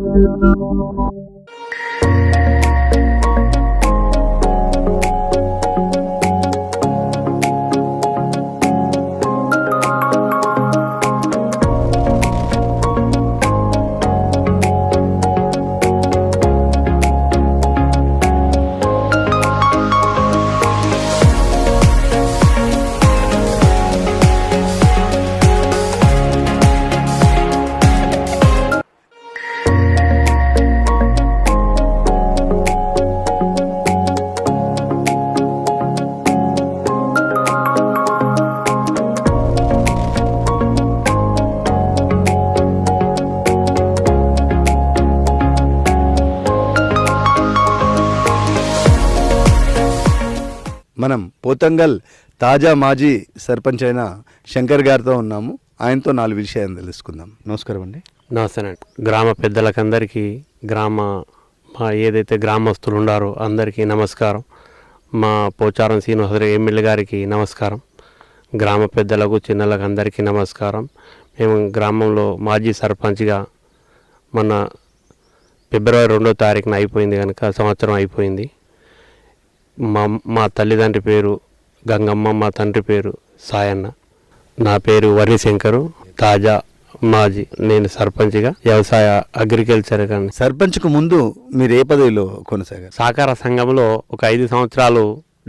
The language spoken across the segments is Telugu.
何だろうな。పోతంగల్ తాజా మాజీ సర్పంచ్ అయిన శంకర్ గారితో ఉన్నాము. ఆయనతో నాలుగు విషయాలు తెలుసుకుందాం. నమస్కారం అండి. నమస్తేనండి గ్రామ పెద్దలకందరికీ గ్రామ మా ఏదైతే గ్రామస్తులు ఉన్నారో అందరికీ నమస్కారం. మా పోచారం శ్రీనివాసరావు ఎమ్మెల్యే గారికి నమస్కారం. గ్రామ పెద్దలకు చిన్నలకు అందరికీ నమస్కారం. మేము గ్రామంలో మాజీ సర్పంచ్గా మన ఫిబ్రవరి రెండో తారీఖున అయిపోయింది కనుక సంవత్సరం అయిపోయింది. మా మా తల్లిదండ్రి పేరు గంగమ్మ మా తండ్రి పేరు సాయన్న. నా పేరు వరిశంకరు. తాజా మాజీ నేను సర్పంచ్గా వ్యవసాయ అగ్రికల్చర్ కానీ సర్పంచ్కు ముందు మీరు ఏ పదవిలో కొనసాగారు? సహకార సంఘంలో ఒక ఐదు సంవత్సరాలు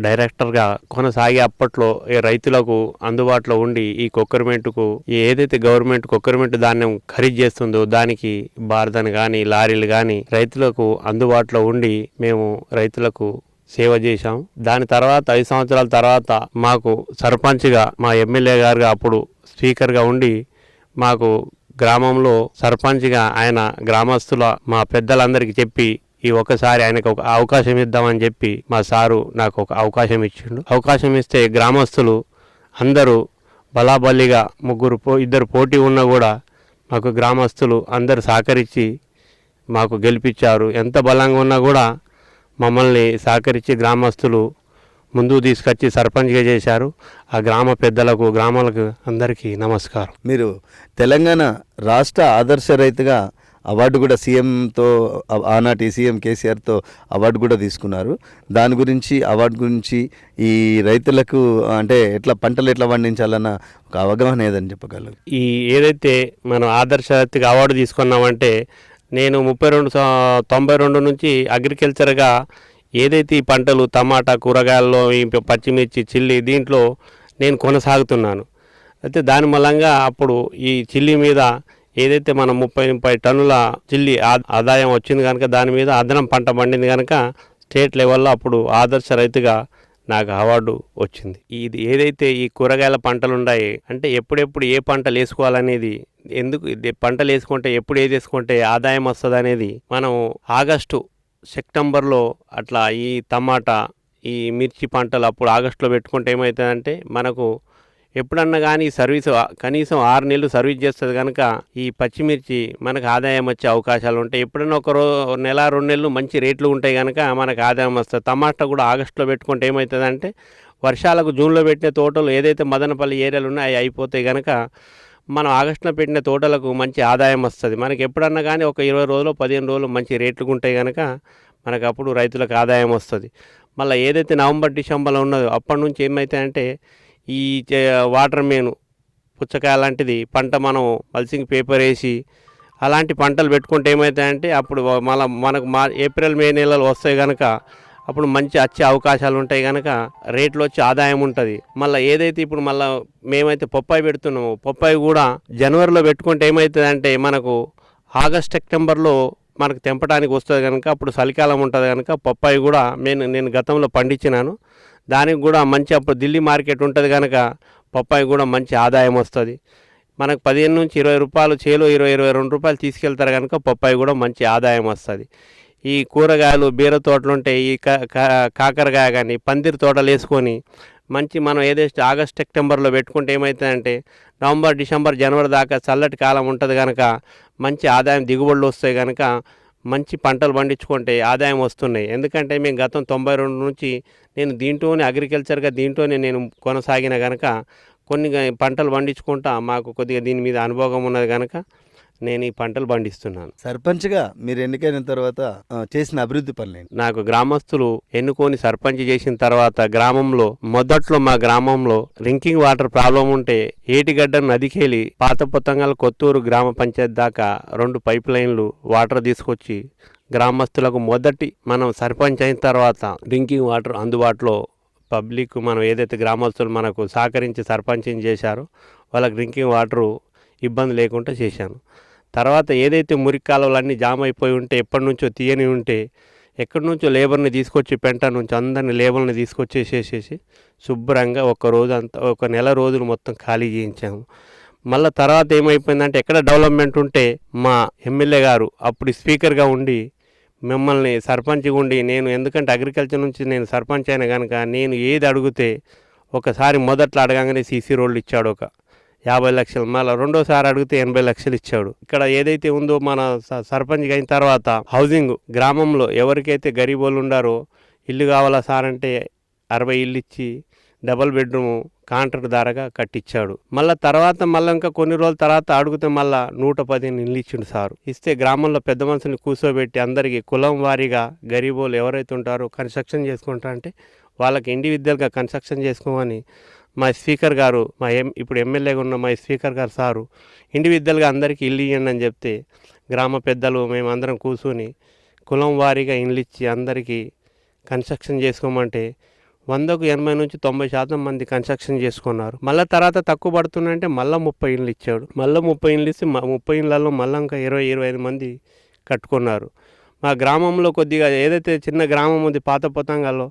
డైరెక్టర్గా కొనసాగి అప్పట్లో రైతులకు అందుబాటులో ఉండి ఈ కొక్కరమెంట్కు ఏదైతే గవర్నమెంట్ కొక్కరమెంట్ ధాన్యం ఖరీదు చేస్తుందో దానికి బార్దన్ కానీ లారీలు కానీ రైతులకు అందుబాటులో ఉండి మేము రైతులకు సేవ చేశాం. దాని తర్వాత ఐదు సంవత్సరాల తర్వాత మాకు సర్పంచ్గా మా ఎమ్మెల్యే గారుగా అప్పుడు స్పీకర్గా ఉండి మాకు గ్రామంలో సర్పంచ్గా ఆయన గ్రామస్తుల మా పెద్దలందరికీ చెప్పి ఈ ఒక్కసారి ఆయనకు ఒక అవకాశం ఇద్దామని చెప్పి మా సారు నాకు ఒక అవకాశం ఇచ్చిండు. అవకాశం ఇస్తే గ్రామస్తులు అందరూ బలాబల్లిగా ముగ్గురు పో ఇద్దరు పోటీ ఉన్నా కూడా మాకు గ్రామస్తులు అందరు సహకరించి మాకు గెలిపించారు. ఎంత బలంగా ఉన్నా కూడా మమ్మల్ని సహకరించి గ్రామస్తులు ముందుకు తీసుకొచ్చి సర్పంచ్గా చేశారు. ఆ గ్రామ పెద్దలకు గ్రామాలకు అందరికీ నమస్కారం. మీరు తెలంగాణ రాష్ట్ర ఆదర్శ రైతుగా అవార్డు కూడా సీఎంతో ఆనాటి సీఎం కేసీఆర్తో అవార్డు కూడా తీసుకున్నారు. దాని గురించి అవార్డు గురించి ఈ రైతులకు అంటే ఎట్లా పంటలు ఎట్లా పండించాలన్న ఒక అవగాహన ఏదని చెప్పగలరు? ఈ ఏదైతే మనం ఆదర్శ రైతుగా అవార్డు తీసుకున్నామంటే నేను ముప్పై రెండు తొంభై రెండు నుంచి అగ్రికల్చర్గా ఏదైతే ఈ పంటలు టమాటా కూరగాయల్లో ఈ పచ్చిమిర్చి చిల్లి దీంట్లో నేను కొనసాగుతున్నాను. అయితే దాని మూలంగా అప్పుడు ఈ చిల్లి మీద ఏదైతే మనం ముప్పై ముప్పై టన్నుల చిల్లి ఆదాయం వచ్చింది కనుక దాని మీద అదనం పంట పండింది కనుక స్టేట్ లెవెల్లో అప్పుడు ఆదర్శ రైతుగా నాకు అవార్డు వచ్చింది. ఇది ఏదైతే ఈ కూరగాయల పంటలు ఉన్నాయి అంటే ఎప్పుడెప్పుడు ఏ పంటలు వేసుకోవాలనేది ఎందుకు ఇది పంటలు వేసుకుంటే ఎప్పుడు ఏది వేసుకుంటే ఆదాయం వస్తుంది అనేది మనం ఆగస్టు సెప్టెంబర్లో అట్లా ఈ టమాటా ఈ మిర్చి పంటలు అప్పుడు ఆగస్టులో పెట్టుకుంటే ఏమవుతుందంటే మనకు ఎప్పుడన్నా కానీ సర్వీస్ కనీసం ఆరు నెలలు సర్వీస్ చేస్తుంది కనుక ఈ పచ్చిమిర్చి మనకు ఆదాయం వచ్చే అవకాశాలు ఉంటాయి. ఎప్పుడన్నా ఒక రో నెల రెండు నెలలు మంచి రేట్లు ఉంటాయి కనుక మనకు ఆదాయం వస్తుంది. టమాటా కూడా ఆగస్టులో పెట్టుకుంటే ఏమవుతుందంటే వర్షాలకు జూన్లో పెట్టిన తోటలు ఏదైతే మదనపల్లి ఏరియాలు ఉన్నాయో అవి అయిపోతాయి కనుక మనం ఆగస్టులో పెట్టిన తోటలకు మంచి ఆదాయం వస్తుంది. మనకి ఎప్పుడన్నా కానీ ఒక ఇరవై రోజులు పదిహేను రోజులు మంచి రేట్లు ఉంటాయి కనుక మనకు అప్పుడు రైతులకు ఆదాయం వస్తుంది. మళ్ళీ ఏదైతే నవంబర్ డిసెంబర్లో ఉన్నదో అప్పటి నుంచి ఏమైతాయంటే ఈ చే- వాటర్ మేను పుచ్చకాయ లాంటిది పంట మనం మల్సింగ్ పేపర్ వేసి అలాంటి పంటలు పెట్టుకుంటే ఏమవుతాయంటే అప్పుడు మళ్ళీ మనకు మా ఏప్రిల్ మే నెలలు వస్తాయి కనుక అప్పుడు మంచి వచ్చే అవకాశాలు ఉంటాయి కనుక రేట్లు వచ్చి ఆదాయం ఉంటుంది. మళ్ళీ ఏదైతే ఇప్పుడు మళ్ళీ మేమైతే పొప్పాయి పెడుతున్నామో పొప్పాయి కూడా జనవరిలో పెట్టుకుంటే ఏమవుతుందంటే మనకు ఆగస్ట్ సెప్టెంబర్లో మనకు తెంపడానికి వస్తుంది కనుక అప్పుడు చలికాలం ఉంటుంది కనుక పప్పాయి కూడా నేను నేను గతంలో పండించినాను. దానికి కూడా మంచి అప్పుడు ఢిల్లీ మార్కెట్ ఉంటుంది కనుక పప్పాయి కూడా మంచి ఆదాయం వస్తుంది. మనకు పదిహేను నుంచి ఇరవై రూపాయలు చేలో ఇరవై ఇరవై రెండు రూపాయలు తీసుకెళ్తారు కనుక పప్పాయి కూడా మంచి ఆదాయం వస్తుంది. ఈ కూరగాయలు బీర తోటలు ఉంటాయి ఈ కా- కా- కాకరకాయ కానీ పందిరి తోటలు వేసుకొని మంచి మనం ఏదైతే ఆగస్ట్ సెప్టెంబర్లో పెట్టుకుంటే ఏమవుతుందంటే నవంబర్ డిసెంబర్ జనవరి దాకా చల్లటి కాలం ఉంటుంది కనుక మంచి ఆదాయం దిగుబడులు వస్తాయి కనుక మంచి పంటలు పండించుకుంటే ఆదాయం వస్తున్నాయి. ఎందుకంటే మేము గతం తొంభై రెండు నుంచి నేను దీంట్లోనే అగ్రికల్చర్గా దీంట్లోనే నేను కొనసాగిన కనుక కొన్ని పంటలు పండించుకుంటా మాకు కొద్దిగా దీని మీద అనుభవం ఉన్నది కనుక నేను ఈ పంటలు పండిస్తున్నాను. సర్పంచ్గా మీరు ఎన్నికైన తర్వాత చేసిన అభివృద్ధి పనులేంటి? నాకు గ్రామస్తులు ఎన్నుకొని సర్పంచ్ చేసిన తర్వాత గ్రామంలో మొదట్లో మా గ్రామంలో డ్రింకింగ్ వాటర్ ప్రాబ్లం ఉంటే ఏటిగడ్డ నదికెళ్ళి పాత పొత్తంగల్ కొత్తూరు గ్రామ పంచాయతీ దాకా రెండు పైప్ లైన్లు వాటర్ తీసుకొచ్చి గ్రామస్తులకు మొదటి మనం సర్పంచ్ అయిన తర్వాత డ్రింకింగ్ వాటర్ అందుబాటులో పబ్లిక్ మనం ఏదైతే గ్రామస్తులు మనకు సహకరించి సర్పంచింగ్ చేశారో వాళ్ళకి డ్రింకింగ్ వాటరు ఇబ్బంది లేకుండా చేశాను. తర్వాత ఏదైతే మురికి కాలువలన్నీ జామ్ అయిపోయి ఉంటే ఎప్పటి నుంచో తీయని ఉంటే ఎక్కడి నుంచో లేబర్ని తీసుకొచ్చి పెంట నుంచి అందరిని లేబర్ని తీసుకొచ్చేసేసేసి శుభ్రంగా ఒక రోజు అంతా ఒక నెల రోజులు మొత్తం ఖాళీ చేయించాము. మళ్ళీ తర్వాత ఏమైపోయిందంటే ఎక్కడ డెవలప్మెంట్ ఉంటే మా ఎమ్మెల్యే గారు అప్పుడు స్పీకర్గా ఉండి మిమ్మల్ని సర్పంచ్గా ఉండి నేను ఎందుకంటే అగ్రికల్చర్ నుంచి నేను సర్పంచ్ అయినా కనుక నేను ఏది అడిగితే ఒకసారి మొదట్లో అడగంగానే సీసీ రోడ్లు ఇచ్చాడు ఒక యాభై లక్షలు మళ్ళీ రెండోసారి అడిగితే ఎనభై లక్షలు ఇచ్చాడు. ఇక్కడ ఏదైతే ఉందో మన స- సర్పంచ్ అయిన తర్వాత హౌసింగ్ గ్రామంలో ఎవరికైతే గరీబోళ్ళు ఉండారో ఇల్లు కావాలా సార్ అంటే అరవై ఇల్లు ఇచ్చి డబల్ బెడ్రూమ్ కాంట్రాక్ట్ ధారగా కట్టించాడు మళ్ళీ తర్వాత మళ్ళీ ఇంకా కొన్ని రోజుల తర్వాత అడిగితే మళ్ళా నూట పదిహేను ఇల్లు ఇచ్చిండు సారు. ఇస్తే గ్రామంలో పెద్ద మనుషుల్ని కూర్చోబెట్టి అందరికీ కులం వారీగా గరీబోళ్ళు ఎవరైతే ఉంటారో కన్స్ట్రక్షన్ చేసుకుంటారంటే వాళ్ళకి ఇండివిజువల్గా కన్స్ట్రక్షన్ చేసుకోమని మా స్పీకర్ గారు మా ఎం ఇప్పుడు ఎమ్మెల్యేగా ఉన్న మా స్పీకర్ గారు సారు ఇండివిజువల్గా అందరికీ ఇల్లు ఇవ్వండి అని చెప్తే గ్రామ పెద్దలు మేమందరం కూర్చొని కులం వారీగా ఇండ్లు ఇచ్చి అందరికీ కన్స్ట్రక్షన్ చేసుకోమంటే వందకు ఎనభై నుంచి తొంభై శాతం మంది కన్స్ట్రక్షన్ చేసుకున్నారు. మళ్ళీ తర్వాత తక్కువ పడుతుందంటే మళ్ళీ ముప్పై ఇండ్లు ఇచ్చాడు. మళ్ళీ ముప్పై ఇండ్లు ఇస్తే ముప్పై ఇండ్లలో మళ్ళీ ఇంకా ఇరవై ఇరవై ఐదు మంది కట్టుకున్నారు. మా గ్రామంలో కొద్దిగా ఏదైతే చిన్న గ్రామం ఉంది పాత పొతంగాల్లో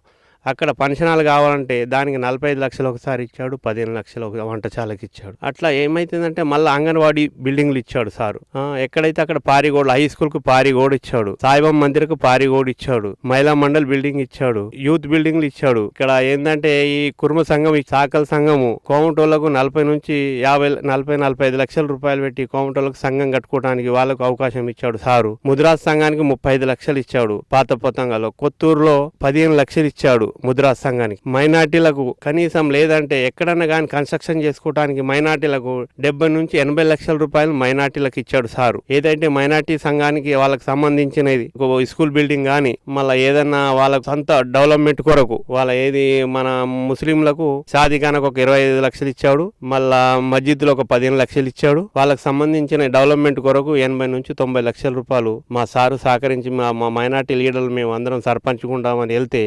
అక్కడ పెన్షనాలు కావాలంటే దానికి నలభై ఐదు లక్షలు ఒకసారి ఇచ్చాడు పదిహేను లక్షలు ఒక వంటశాలకు ఇచ్చాడు. అట్లా ఏమైతుందంటే మళ్ళీ అంగన్వాడీ బిల్డింగ్లు ఇచ్చాడు సారు. ఎక్కడైతే అక్కడ పారిగోడు హై స్కూల్కు పారిగోడు ఇచ్చాడు సాయిబాబా మందిర్కు పారిగోడు ఇచ్చాడు మహిళా మండల్ బిల్డింగ్ ఇచ్చాడు యూత్ బిల్డింగ్లు ఇచ్చాడు. ఇక్కడ ఏంటంటే ఈ కుర్మ సంఘం ఈ చాకల సంఘము కోమటోళ్ళకు నలభై నుంచి యాభై నలభై నలభై ఐదు లక్షల రూపాయలు పెట్టి కోమటోళ్ళకు సంఘం కట్టుకోవడానికి వాళ్ళకు అవకాశం ఇచ్చాడు సారు. ముద్రాజ్ సంఘానికి ముప్పై ఐదు లక్షలు ఇచ్చాడు. పాత పొతంగలో కొత్తూరులో పదిహేను లక్షలు ఇచ్చాడు. ముద్రా సంఘానికి. మైనార్టీలకు కనీసం లేదంటే ఎక్కడన్నా కానీ కన్స్ట్రక్షన్ చేసుకోవడానికి మైనార్టీలకు డెబ్బై నుంచి ఎనభై లక్షల రూపాయలు మైనార్టీలకు ఇచ్చాడు సారు. ఏదైతే మైనార్టీ సంఘానికి వాళ్ళకి సంబంధించినది స్కూల్ బిల్డింగ్ కానీ మళ్ళీ ఏదన్నా వాళ్ళ సొంత డెవలప్మెంట్ కొరకు వాళ్ళ ఏది మన ముస్లింలకు షాదీఖానకు ఒక ఇరవై ఐదు లక్షలు ఇచ్చాడు మళ్ళా మస్జిద్లో ఒక పదిహేను లక్షలు ఇచ్చాడు. వాళ్ళకి సంబంధించిన డెవలప్మెంట్ కొరకు ఎనభై నుంచి తొంభై లక్షల రూపాయలు మా సారు సహకరించి మా మైనార్టీ లీడర్లు మేము అందరం సర్పంచుకుంటామని వెళ్తే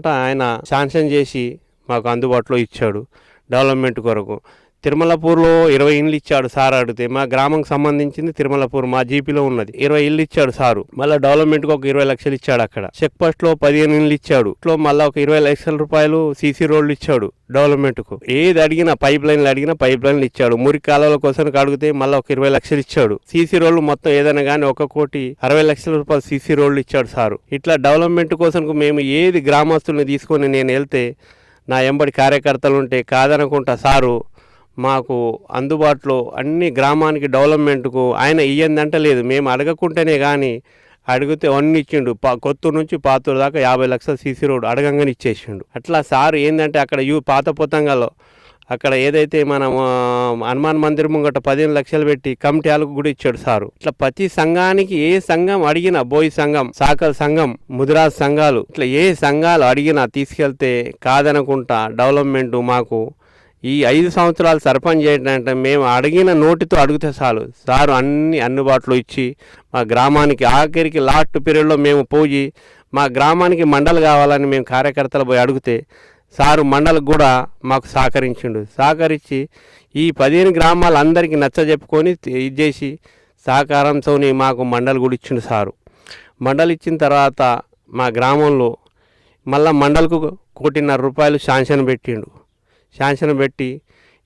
అనుకుంటా ఆయన శాంక్షన్ చేసి మాకు అందుబాటులో ఇచ్చాడు డెవలప్మెంట్ కొరకు. తిరుమలపూర్లో ఇరవై ఇండ్లు ఇచ్చాడు సార్ అడిగితే మా గ్రామంకి సంబంధించింది తిరుమలపూర్ మా జీపీలో ఉన్నది. ఇరవై ఇల్లు ఇచ్చాడు సారు. మళ్ళీ డెవలప్మెంట్కి ఒక ఇరవై లక్షలు ఇచ్చాడు అక్కడ. చెక్ పోస్ట్లో పదిహేను ఇండ్లు ఇచ్చాడు. ఇట్లో మళ్ళీ ఒక ఇరవై లక్షల రూపాయలు సీసీ రోడ్లు ఇచ్చాడు డెవలప్మెంట్కు ఏది అడిగినా పైప్ లైన్లు అడిగినా పైప్ లైన్లు ఇచ్చాడు. మురికి కాలువల కోసం అడిగితే మళ్ళీ ఒక ఇరవై లక్షలు ఇచ్చాడు. సీసీ రోడ్లు మొత్తం ఏదైనా కానీ ఒక కోటి అరవై లక్షల రూపాయలు సీసీ రోడ్లు ఇచ్చాడు సారు. ఇట్లా డెవలప్మెంట్ కోసం మేము ఏది గ్రామస్తుల్ని తీసుకొని నేను వెళ్తే నా ఎంబడి కార్యకర్తలు ఉంటే కాదనుకుంటా సారు. మాకు అందుబాటులో అన్ని గ్రామానికి డెవలప్మెంట్కు ఆయన ఇయ్యందంటే లేదు. మేము అడగకుంటేనే కానీ అడిగితే అన్ని ఇచ్చిండు. పా కొత్తూరు నుంచి పాతూరు దాకా యాభై లక్షల సీసీ రోడ్ అడగంగానే ఇచ్చేసిండు. అట్లా సార్ ఏంటంటే అక్కడ యూ పాత పొతంగాలో అక్కడ ఏదైతే మనం హనుమాన్ మందిర్ ముంగట పదిహేను లక్షలు పెట్టి కమిటీ కూడా ఇచ్చాడు సారు. ఇట్లా ప్రతి సంఘానికి ఏ సంఘం అడిగినా బోయి సంఘం సాకల్ సంఘం ముదిరాజ్ సంఘాలు ఇట్లా ఏ సంఘాలు అడిగినా తీసుకెళ్తే కాదనుకుంటా డెవలప్మెంట్ మాకు ఈ ఐదు సంవత్సరాలు సర్పంచ్ చేయడంటే మేము అడిగిన నోటితో అడిగితే చాలు. సారు అన్ని అందుబాటులో ఇచ్చి మా గ్రామానికి ఆఖరికి లాస్ట్ పీరియడ్లో మేము పోయి మా గ్రామానికి మండలి కావాలని మేము కార్యకర్తలు పోయి అడిగితే సారు మండలకు కూడా మాకు సహకరించిండు. సహకరించి ఈ పదిహేను గ్రామాలు అందరికీ నచ్చ చెప్పుకొని ఇది చేసి సహకారంతో మాకు మండలి కూడా ఇచ్చిండు సారు. మండలి ఇచ్చిన తర్వాత మా గ్రామంలో మళ్ళా మండలకు కోటిన్నర రూపాయలు శాంక్షన్ పెట్టిండు. శాంక్షన్ పెట్టి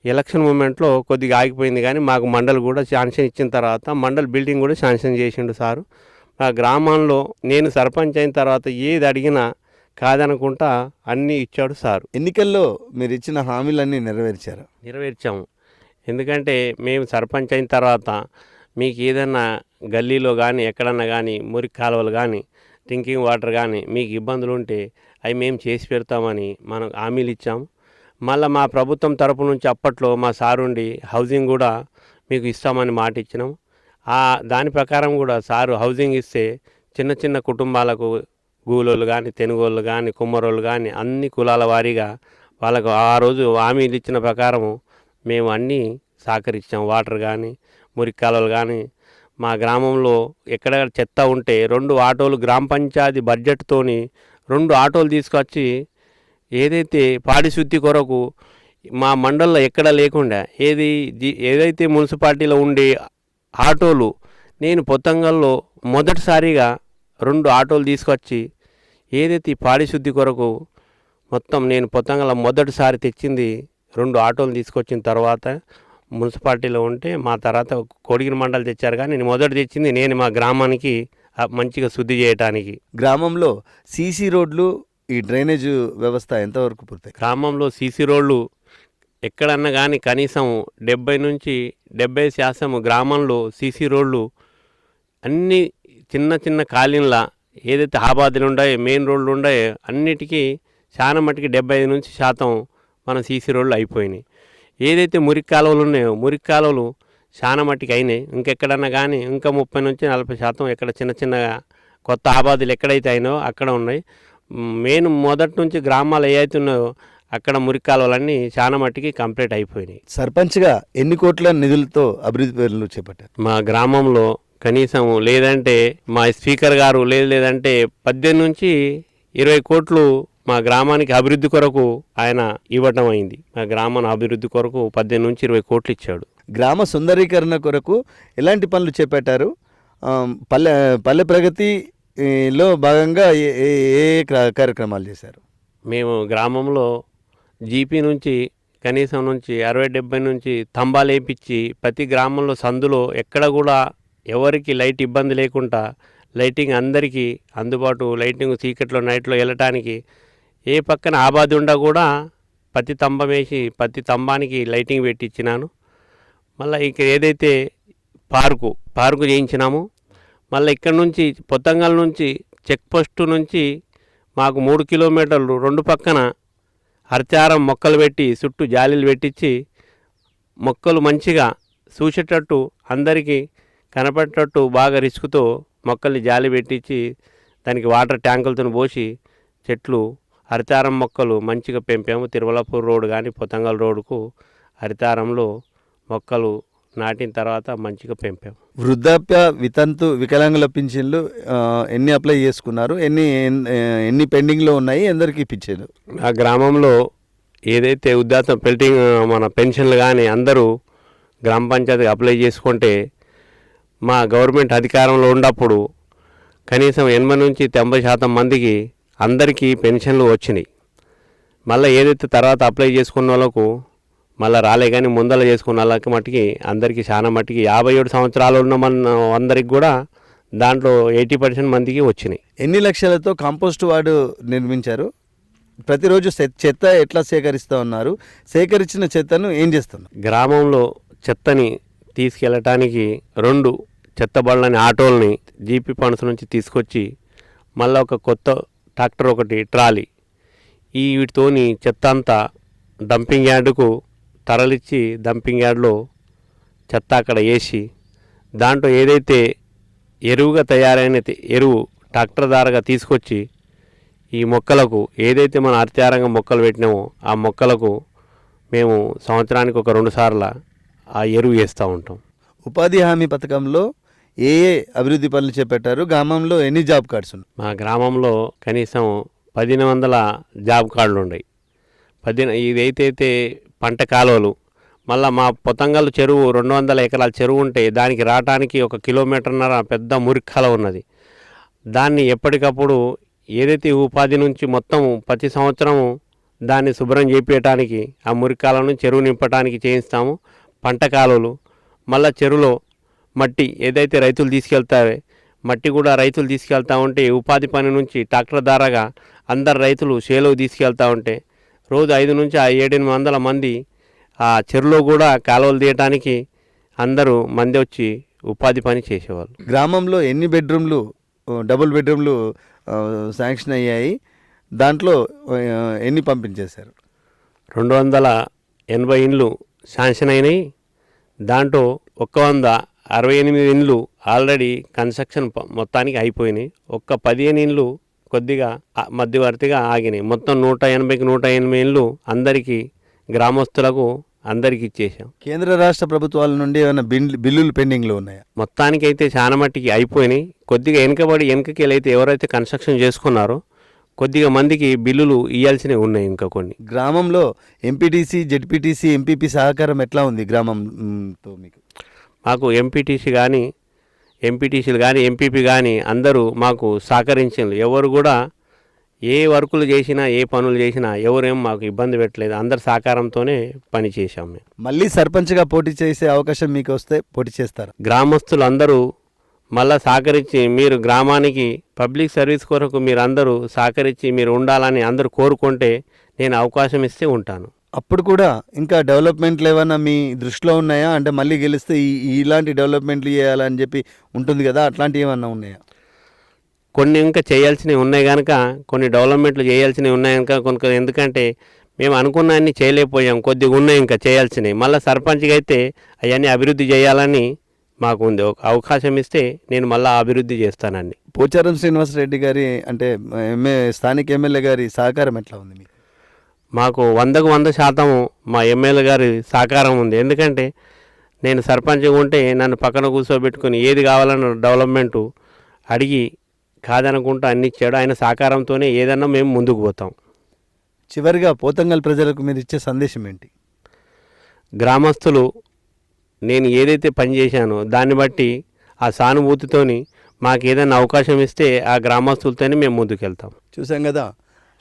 ఎలక్షన్ మూమెంట్లో కొద్దిగా ఆగిపోయింది కానీ మాకు మండలి కూడా శాంక్షన్ ఇచ్చిన తర్వాత మండల్ బిల్డింగ్ కూడా శాంక్షన్ చేసిండు సారు. మా గ్రామంలో నేను సర్పంచ్ అయిన తర్వాత ఏది అడిగినా కాదనుకుంటా అన్నీ ఇచ్చాడు సారు. ఎన్నికల్లో మీరు ఇచ్చిన హామీలన్నీ నెరవేర్చారు. నెరవేర్చాము. ఎందుకంటే మేము సర్పంచ్ అయిన తర్వాత మీకు ఏదన్నా గల్లీలో కానీ ఎక్కడన్నా కానీ మురికి కాలువలు కానీ డ్రింకింగ్ వాటర్ కానీ మీకు ఇబ్బందులు ఉంటే అవి మేము చేసి పెడతామని మనం హామీలు ఇచ్చాము. మళ్ళీ మా ప్రభుత్వం తరపు నుంచి అప్పట్లో మా సారుండి హౌసింగ్ కూడా మీకు ఇస్తామని మాట ఇచ్చినాం. ఆ దాని ప్రకారం కూడా సారు హౌసింగ్ ఇస్తే చిన్న చిన్న కుటుంబాలకు గూలోళ్ళు కానీ తెనుగోళ్ళు కానీ కుమ్మరోళ్ళు కానీ అన్ని కులాల వారీగా వాళ్ళకు ఆ రోజు హామీలు ఇచ్చిన ప్రకారము మేము అన్నీ సహకరించాం. వాటర్ కానీ మురికి కాలువలు కానీ మా గ్రామంలో ఎక్కడ చెత్త ఉంటే రెండు ఆటోలు గ్రామ పంచాయతీ బడ్జెట్తోని రెండు ఆటోలు తీసుకొచ్చి ఏదైతే పారిశుద్ధి కొరకు మా మండల్లో ఎక్కడ లేకుండా ఏది ఏదైతే మున్సిపాలిటీలో ఉండే ఆటోలు నేను పొత్తంగల్లో మొదటిసారిగా రెండు ఆటోలు తీసుకొచ్చి ఏదైతే పారిశుద్ధి కొరకు మొత్తం నేను పొత్తంగల మొదటిసారి తెచ్చింది రెండు ఆటోలు తీసుకొచ్చిన తర్వాత మున్సిపాలిటీలో ఉంటే మా తర్వాత కొడిగిన మండలి తెచ్చారు కానీ నేను మొదటి తెచ్చింది నేను మా గ్రామానికి మంచిగా శుద్ధి చేయటానికి. గ్రామంలో సీసీ రోడ్లు ఈ డ్రైనేజ్ వ్యవస్థ ఎంతవరకు పూర్తయి గ్రామంలో సీసీ రోడ్లు ఎక్కడన్నా కానీ కనీసం డెబ్బై నుంచి డెబ్బై శాతం గ్రామంలో సీసీ రోడ్లు అన్ని చిన్న చిన్న కాలనీల ఏదైతే ఆబాదులు ఉన్నాయో మెయిన్ రోడ్లు ఉన్నాయో అన్నిటికీ చాలా మట్టుకి డెబ్బై ఐదు నుంచి శాతం మన సీసీ రోడ్లు అయిపోయినాయి. ఏదైతే మురికి కాలువలు ఉన్నాయో మురికి కాలువలు చాలా మట్టుకి అయినాయి. ఇంకెక్కడన్నా కానీ ఇంకా ముప్పై నుంచి నలభై శాతం ఎక్కడ చిన్న చిన్నగా కొత్త ఆబాదులు ఎక్కడైతే అయినాయో అక్కడ ఉన్నాయి. మెయిన్ మొదటి నుంచి గ్రామాలు ఏవైతే ఉన్నాయో అక్కడ మురికి కాలువలన్నీ చాలా మట్టుకి కంప్లీట్ అయిపోయినాయి. సర్పంచ్గా ఎన్ని కోట్ల నిధులతో అభివృద్ధి పనులు చేపట్టారు? మా గ్రామంలో కనీసం లేదంటే మా స్పీకర్ గారు లేదు లేదంటే పద్దెనిమిది నుంచి ఇరవై కోట్లు మా గ్రామానికి అభివృద్ధి కొరకు ఆయన ఇవ్వటం అయింది. మా గ్రామాన్ని అభివృద్ధి కొరకు పద్దెనిమిది నుంచి ఇరవై కోట్లు ఇచ్చాడు. గ్రామ సుందరీకరణ కొరకు ఎలాంటి పనులు చేపట్టారు? పల్లె పల్లె ప్రగతి లో భాగంగా ఏ ఏ ఏ కార్యక్రమాలు చేశారు? మేము గ్రామంలో జీపీ నుంచి కనీసం నుంచి అరవై డెబ్బై నుంచి తంబాలు వేయించి ప్రతి గ్రామంలో సందులో ఎక్కడ కూడా ఎవరికి లైట్ ఇబ్బంది లేకుండా లైటింగ్ అందరికీ అందుబాటు లైటింగ్ చీకట్లో నైట్లో వెళ్ళటానికి ఏ పక్కన ఆబాది ఉండా కూడా ప్రతి తంబం వేసి ప్రతి తంబానికి లైటింగ్ పెట్టించినాను. మళ్ళీ ఇక ఏదైతే పార్కు పార్కు చేయించినాము మళ్ళీ ఇక్కడ నుంచి పొత్తంగల్ నుంచి చెక్ పోస్ట్ నుంచి మాకు మూడు కిలోమీటర్లు రెండు పక్కన హరితారం మొక్కలు పెట్టి చుట్టూ జాలీలు పెట్టించి మొక్కలు మంచిగా చూసేటట్టు అందరికీ కనపడేటట్టు బాగా రిస్క్తో మొక్కల్ని జాలి పెట్టించి దానికి వాటర్ ట్యాంకులతో పోసి చెట్లు హరితారం మొక్కలు మంచిగా పెంపాము. తిరుమలపూర్ రోడ్ కానీ పొతంగల్ రోడ్డుకు హరితారంలో మొక్కలు నాటిన తర్వాత మంచిగా పెంపాము వృద్ధాప్య వితంతు వికలాంగుల పింఛన్లు ఎన్ని అప్లై చేసుకున్నారు? ఎన్ని ఎన్- ఎన్ని పెండింగ్లో ఉన్నాయి? ఎందరికి ఇప్పించారు? ఆ గ్రామంలో ఏదైతే ఉద్దాతం పెల్టింగ్ మన పెన్షన్లు కానీ అందరూ గ్రామ పంచాయతీ అప్లై చేసుకుంటే మా గవర్నమెంట్ అధికారంలో ఉన్నప్పుడు కనీసం ఎనభై నుంచి తొంభై శాతం మందికి అందరికీ పెన్షన్లు వచ్చినాయి. మళ్ళీ ఏదైతే తర్వాత అప్లై చేసుకున్న వాళ్ళకు మళ్ళీ రాలే కానీ ముందల చేసుకున్న వాళ్ళకి మట్టుకి అందరికీ చాలా మట్టుకి యాభై ఏడు సంవత్సరాలు ఉన్న మన అందరికి కూడా దాంట్లో ఎయిటీ పర్సెంట్ మందికి వచ్చినాయి. ఎన్ని లక్షలతో కాంపోస్ట్ వార్డు నిర్మించారు? ప్రతిరోజు చెత్త ఎట్లా సేకరిస్తూ ఉన్నారు? సేకరించిన చెత్తను ఏం చేస్తున్నారు? గ్రామంలో చెత్తని తీసుకెళ్ళటానికి రెండు చెత్త బళ్ళని ఆటోల్ని జీపీ ఫండ్స్ నుంచి తీసుకొచ్చి మళ్ళీ ఒక కొత్త ట్రాక్టర్ ఒకటి ట్రాలీ. ఈ వీటితోని చెత్త అంతా డంపింగ్ యార్డుకు తరలిచ్చి డంపింగ్ యార్డ్లో చెత్త అక్కడ వేసి దాంట్లో ఏదైతే ఎరువుగా తయారైన ఎరువు ట్రాక్టర్ ద్వారాగా తీసుకొచ్చి ఈ మొక్కలకు ఏదైతే మనం అత్యారంగా మొక్కలు పెట్టినామో ఆ మొక్కలకు మేము సంవత్సరానికి ఒక రెండు సార్లు ఆ ఎరువు వేస్తూ ఉంటాం. ఉపాధి హామీ పథకంలో ఏ ఏ అభివృద్ధి పనులు చేపట్టారు? గ్రామంలో ఎన్ని జాబ్ కార్డ్స్ ఉన్నాయి? మా గ్రామంలో కనీసం పదిహేను వందల జాబ్ కార్డులు ఉన్నాయి పదిహేను ఇదైతే పంట కాలువలు. మళ్ళీ మా పొతంగల్ చెరువు రెండు వందల ఎకరాల చెరువు ఉంటే దానికి రావటానికి ఒక కిలోమీటర్న్నర పెద్ద మురిక్కల ఉన్నది. దాన్ని ఎప్పటికప్పుడు ఏదైతే ఉపాధి నుంచి మొత్తం ప్రతి సంవత్సరము దాన్ని శుభ్రం చేపించడానికి ఆ మురికాలను చెరువు నింపడానికి చేయిస్తాము. పంట కాలువలు. మళ్ళా చెరువులో మట్టి ఏదైతే రైతులు తీసుకెళ్తారో మట్టి కూడా రైతులు తీసుకెళ్తా ఉంటే ఉపాధి పని నుంచి ట్రాక్టర్ ద్వారాగా అందరు రైతులు సేలో తీసుకెళ్తా ఉంటే రోజు ఐదు నుంచి ఆ ఏడెనిమిది వందల మంది ఆ చెరువులో కూడా కాలువలు తీయటానికి అందరూ మంది వచ్చి ఉపాధి పని చేసేవాళ్ళు. గ్రామంలో ఎన్ని బెడ్రూమ్లు డబుల్ బెడ్రూమ్లు శాంక్షన్ అయ్యాయి? దాంట్లో ఎన్ని పంపించేశారు? రెండు వందల ఎనభై ఇండ్లు శాంక్షన్ అయినాయి. దాంట్లో ఒక్క వంద అరవై ఎనిమిది ఇండ్లు ఆల్రెడీ కన్స్ట్రక్షన్ మొత్తానికి అయిపోయినాయి. ఒక్క పదిహేను ఇండ్లు కొద్దిగా మధ్యవర్తిగా ఆగినాయి. మొత్తం నూట ఎనభైకి నూట ఎనభై ఇండ్లు అందరికీ గ్రామస్తులకు అందరికీ ఇచ్చేసాం కేంద్ర రాష్ట్ర ప్రభుత్వాల నుండి ఏమైనా బిల్ బిల్లులు పెండింగ్లో ఉన్నాయా? మొత్తానికైతే చాలా మట్టికి అయిపోయినాయి. కొద్దిగా వెనుకబడి వెనుకకి అయితే ఎవరైతే కన్స్ట్రక్షన్ చేసుకున్నారో కొద్దిగా మందికి బిల్లులు ఇవ్వాల్సినవి ఉన్నాయి ఇంకా కొన్ని. గ్రామంలో ఎంపీటీసీ జెడ్పీటీసీ ఎంపీపీ సహకారం ఎట్లా ఉంది గ్రామంతో మీకు? మాకు ఎంపీటీసీ కానీ ఎంపీటీసీలు కానీ ఎంపీపీ కానీ అందరూ మాకు సహకరించారు ఎవరు కూడా ఏ వర్కులు చేసినా ఏ పనులు చేసినా ఎవరేం మాకు ఇబ్బంది పెట్టలేదు. అందరి సహకారంతోనే పని చేశాం మేము. మళ్ళీ సర్పంచ్గా పోటీ చేసే అవకాశం మీకు వస్తే పోటీ చేస్తారా? గ్రామస్తులు అందరూ మళ్ళా సహకరించి మీరు గ్రామానికి పబ్లిక్ సర్వీస్ కొరకు మీరు అందరూ సహకరించి మీరు ఉండాలని అందరూ కోరుకుంటే నేను అవకాశం ఇస్తే ఉంటాను. అప్పుడు కూడా ఇంకా డెవలప్మెంట్లు ఏమైనా మీ దృష్టిలో ఉన్నాయా? అంటే మళ్ళీ గెలిస్తే ఈ ఇలాంటి డెవలప్మెంట్లు చేయాలని చెప్పి ఉంటుంది కదా అట్లాంటివి ఏమన్నా ఉన్నాయా? కొన్ని ఇంకా చేయాల్సినవి ఉన్నాయి కనుక కొన్ని డెవలప్మెంట్లు చేయాల్సినవి ఉన్నాయి కనుక కొనుక ఎందుకంటే మేము అనుకున్న అన్ని చేయలేకపోయాం కొద్దిగా ఉన్నాయి ఇంకా చేయాల్సినవి. మళ్ళీ సర్పంచ్గా అయితే అవన్నీ అభివృద్ధి చేయాలని మాకు ఉంది. ఒక అవకాశం ఇస్తే నేను మళ్ళీ అభివృద్ధి చేస్తానండి పోచారం శ్రీనివాసరెడ్డి గారి అంటే ఎంఏ స్థానిక ఎమ్మెల్యే గారి సహకారం ఎట్లా ఉంది మీకు? మాకు వందకు వంద శాతం మా ఎమ్మెల్యే గారి సహకారం ఉంది. ఎందుకంటే నేను సర్పంచ్గా ఉంటే నన్ను పక్కన కూర్చోబెట్టుకుని ఏది కావాలన్న డెవలప్మెంటు అడిగి కాదనుకుంటూ అన్ని ఇచ్చాడు. ఆయన సహకారంతోనే ఏదన్నా మేము ముందుకు పోతాం. చివరిగా పోతంగల్ ప్రజలకు మీరు ఇచ్చే సందేశం ఏంటి? గ్రామస్తులు నేను ఏదైతే పని చేశానో దాన్ని బట్టి ఆ సానుభూతితోని మాకు ఏదైనా అవకాశం ఇస్తే ఆ గ్రామస్తులతోనే మేము ముందుకెళ్తాం. చూసాం కదా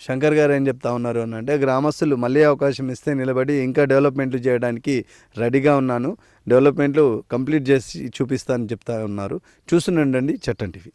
శంకర్ గారు ఏం చెప్తా ఉన్నారు అని అంటే గ్రామస్తులు మళ్ళీ అవకాశం ఇస్తే నిలబడి ఇంకా డెవలప్మెంట్లు చేయడానికి రెడీగా ఉన్నాను. డెవలప్మెంట్లు కంప్లీట్ చేసి చూపిస్తానని చెప్తా ఉన్నారు. చూస్తుండండి చట్టం టీవీ.